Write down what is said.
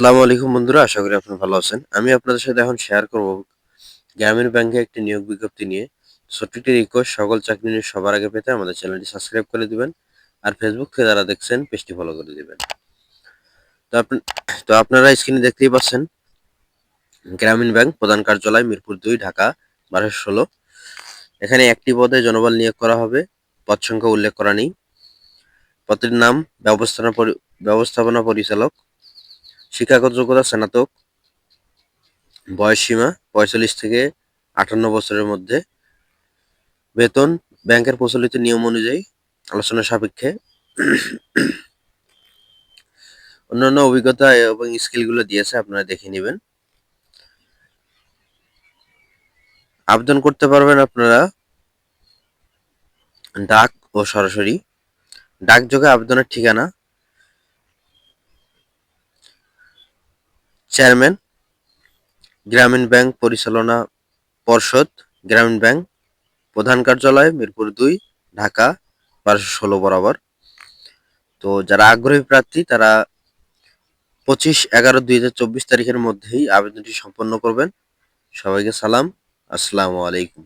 আসসালামু আলাইকুম বন্ধুরা, আশা করি আপনি ভালো আছেন। আমি আপনাদের সাথে এখন শেয়ার করব গ্রামীণ ব্যাংকে একটি নিয়োগ বিজ্ঞপ্তি নিয়ে। ছোট্ট একটি রিকোয়েস্ট সকল চাকরি নিয়ে সবার আগে পেতে আমাদের চ্যানেলটি সাবস্ক্রাইব করে দিবেন আর ফেসবুক থেকে যারা দেখছেন, পেজটি ফলো করে দিবেন। তো তো আপনারা স্ক্রিনে দেখতেই পাচ্ছেন, গ্রামীণ ব্যাংক প্রধান কার্যালয় মিরপুর দুই, ঢাকা, বারোশো ষোলো। এখানে একটি পদে জনবল নিয়োগ করা হবে, পদ সংখ্যা উল্লেখ করা নেই। পদের নাম ব্যবস্থাপনা ব্যবস্থাপনা পরিচালক শিক্ষাগত যোগ্যতা স্নাতক বয়স সীমা পঁয়তাল্লিশ থেকে আটান্ন বছরের মধ্যে। বেতন ব্যাংকের প্রচলিত নিয়ম অনুযায়ী আলোচনা সাপেক্ষে। অন্যান্য অভিজ্ঞতা এবং স্কিলগুলো দিয়েছে, আপনারা দেখে নেবেন। আবেদন করতে পারবেন আপনারা ডাক ও সরাসরি। ডাকযোগে আবেদনের ঠিকানা চেয়ারম্যান, গ্রামীণ ব্যাংক পরিচালনা পর্ষদ, গ্রামীণ ব্যাংক, প্রধান কার্যালয়, মিরপুর দুই, ঢাকা, বারোশো ষোলো বরাবর। তো যারা আগ্রহী প্রার্থী, তারা পঁচিশ এগারো দুই হাজার চব্বিশ তারিখের মধ্যেই আবেদনটি সম্পন্ন করবেন। সবাইকে সালাম, আসসালামু আলাইকুম।